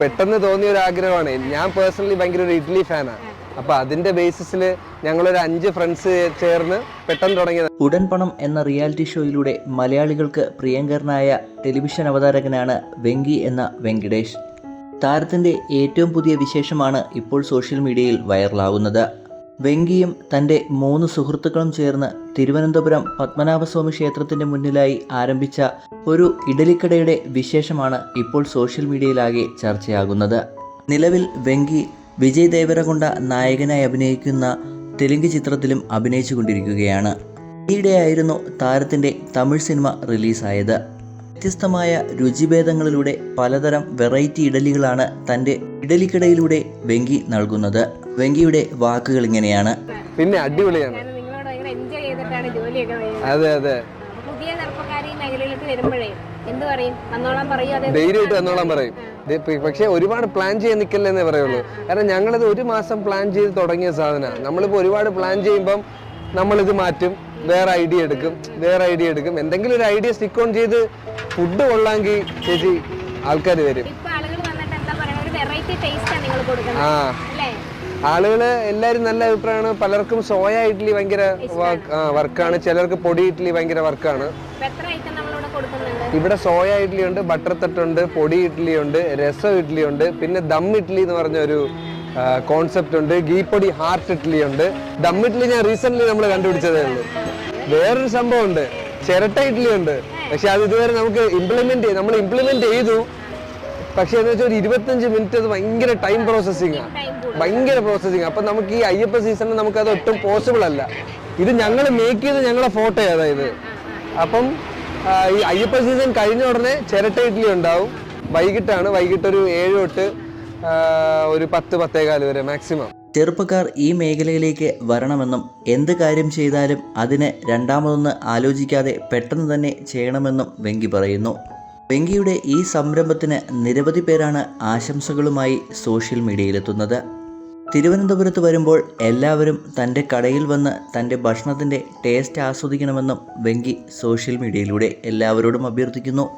പെട്ടെന്ന് തോന്നിയ ഒരു ആഗ്രഹമാണ് ഞാൻ പേഴ്സണലി ഭയങ്കര ഒരു ഇഡ്ഡലി ഫാനാണ് അപ്പൊ അതിന്റെ ബേസിസിൽ ഞങ്ങളൊരു അഞ്ച് ഫ്രണ്ട്സ് ചേർന്ന് പെട്ടെന്ന് തുടങ്ങിയത്. ഉടൻ പണം എന്ന റിയാലിറ്റി ഷോയിലൂടെ മലയാളികൾക്ക് പ്രിയങ്കരനായ ടെലിവിഷൻ അവതാരകനാണ് വെങ്കി എന്ന വെങ്കിടേഷ്. താരത്തിന്റെ ഏറ്റവും പുതിയ വിശേഷമാണ് ഇപ്പോൾ സോഷ്യൽ മീഡിയയിൽ വൈറലാകുന്നത് വെങ്കിയും തന്റെ മൂന്ന് സുഹൃത്തുക്കളും ചേർന്ന് തിരുവനന്തപുരം പത്മനാഭസ്വാമി ക്ഷേത്രത്തിന്റെ മുന്നിലായി ആരംഭിച്ച ഒരു ഇഡലിക്കടയുടെ വിശേഷമാണ് ഇപ്പോൾ സോഷ്യൽ മീഡിയയിലാകെ ചർച്ചയാകുന്നത്. നിലവിൽ വെങ്കി വിജയ് ദേവരകൊണ്ട നായകനായി അഭിനയിക്കുന്ന തെലുങ്ക് ചിത്രത്തിലും അഭിനയിച്ചു കൊണ്ടിരിക്കുകയാണ് ഈയിടെയായിരുന്നു താരത്തിന്റെ തമിഴ് സിനിമ റിലീസായത്. വ്യത്യസ്തമായ രുചിഭേദങ്ങളിലൂടെ പലതരം വെറൈറ്റി ഇഡലികളാണ് തന്റെ ഇഡലിക്കടയിലൂടെ വെങ്കി നൽകുന്നത്. വെങ്കിയുടെ വാക്കുകൾ ഇങ്ങനെയാണ്. പിന്നെ അടിപൊളിയാണ്. കാരണം നിങ്ങളോട് ഭയങ്കര എൻജോയ് ചെയ്തിട്ടാണ് ജോലിയൊക്കെ ചെയ്യുന്നത് അതെ അതെ. പുതിയ ചെറുപ്പക്കാർ ഈ മേഖലയിലേക്ക് വരുമ്പോഴേ എന്ത് പറയും? വന്നോളാൻ പറയും അതെ ധൈര്യമായിട്ട് വന്നോളാൻ പറയും. പക്ഷേ ഒരുപാട് പ്ലാൻ ചെയ്യാൻ നിൽക്കല്ലെന്നേ പറയുള്ളൂ. കാരണം ഞങ്ങളിത് ഒരു മാസം പ്ലാൻ ചെയ്ത് തുടങ്ങിയ സാധനമാണ്. നമ്മളിപ്പോൾ ഒരുപാട് പ്ലാൻ ചെയ്യുമ്പം നമ്മളിത് മാറ്റും. വേറെ ഐഡിയ എടുക്കും. വേറെ ഐഡിയ എടുക്കും. എന്തെങ്കിലും ഒരു ഐഡിയ സ്റ്റിക്ക് ഓൺ ചെയ്ത് ഫുഡ് കൊള്ളാമെങ്കിൽ ചേച്ചി ആൾക്കാർ വരും. ആ ആളുകൾ എല്ലാവരും നല്ല അഭിപ്രായമാണ്. പലർക്കും സോയ ഇഡ്ഡലി ഭയങ്കര വർക്കാണ്. ചിലർക്ക് പൊടി ഇഡ്ഡലി ഭയങ്കര വർക്കാണ്. ഇവിടെ സോയ ഇഡ്ഡലി ഉണ്ട് ബട്ടർ തട്ടുണ്ട് പൊടി ഇഡ്ഡലി ഉണ്ട് രസം ഇഡ്ഡലി ഉണ്ട് പിന്നെ ദം ഇഡ്ഡലി എന്ന് പറഞ്ഞ ഒരു കോൺസെപ്റ്റ് ഉണ്ട്. ഗീപ്പൊടി ഹാർട്ട് ഇഡ്ഡലി ഉണ്ട്. ദം ഇഡ്ഡലി ഞാൻ റീസെന്റ് നമ്മൾ കണ്ടുപിടിച്ചതേ ഉള്ളൂ. വേറൊരു സംഭവം ഉണ്ട്. ചിരട്ട ഇഡ്ഡലി ഉണ്ട്. പക്ഷെ അത് ഇതുവരെ നമുക്ക് ഇംപ്ലിമെന്റ് നമ്മൾ ഇംപ്ലിമെന്റ് ചെയ്തു. പക്ഷെ എന്ന് വെച്ചാൽ ഒരു ഇരുപത്തഞ്ച് മിനിറ്റ് അത് ഭയങ്കര ടൈം പ്രോസസ്സിംഗ് ആണ് ഭയങ്കര പ്രോസസ്സിംഗ് അപ്പൊ നമുക്ക് ഈ അയ്യപ്പ സീസണിൽ നമുക്ക് അത് ഒട്ടും പോസിബിൾ അല്ല. ഇത് ഞങ്ങൾ മേക്ക് ചെയ്ത് ഞങ്ങളെ ഫോട്ടോ അതായത്. അപ്പം ഈ അയ്യപ്പ സീസൺ കഴിഞ്ഞ ഉടനെ ചിരട്ട ഇഡ്ഡലി ഉണ്ടാവും. വൈകിട്ടാണ്. വൈകിട്ട് ഒരു ഏഴ് തൊട്ട് ഒരു പത്ത് പത്തേകാൽ വരെ മാക്സിമം ചെറുപ്പക്കാർ ഈ മേഖലയിലേക്ക് വരണമെന്നും എന്ത് കാര്യം ചെയ്താലും അതിന് രണ്ടാമതൊന്ന് ആലോചിക്കാതെ പെട്ടെന്ന് തന്നെ ചെയ്യണമെന്നും വെങ്കി പറയുന്നു. വെങ്കിയുടെ ഈ സംരംഭത്തിന് നിരവധി പേരാണ് ആശംസകളുമായി സോഷ്യൽ മീഡിയയിലെത്തുന്നത്. തിരുവനന്തപുരത്ത് വരുമ്പോൾ എല്ലാവരും തന്റെ കടയിൽ വന്ന് തന്റെ ഭക്ഷണത്തിന്റെ ടേസ്റ്റ് ആസ്വദിക്കണമെന്നും വെങ്കി സോഷ്യൽ മീഡിയയിലൂടെ എല്ലാവരോടും അഭ്യർത്ഥിക്കുന്നു.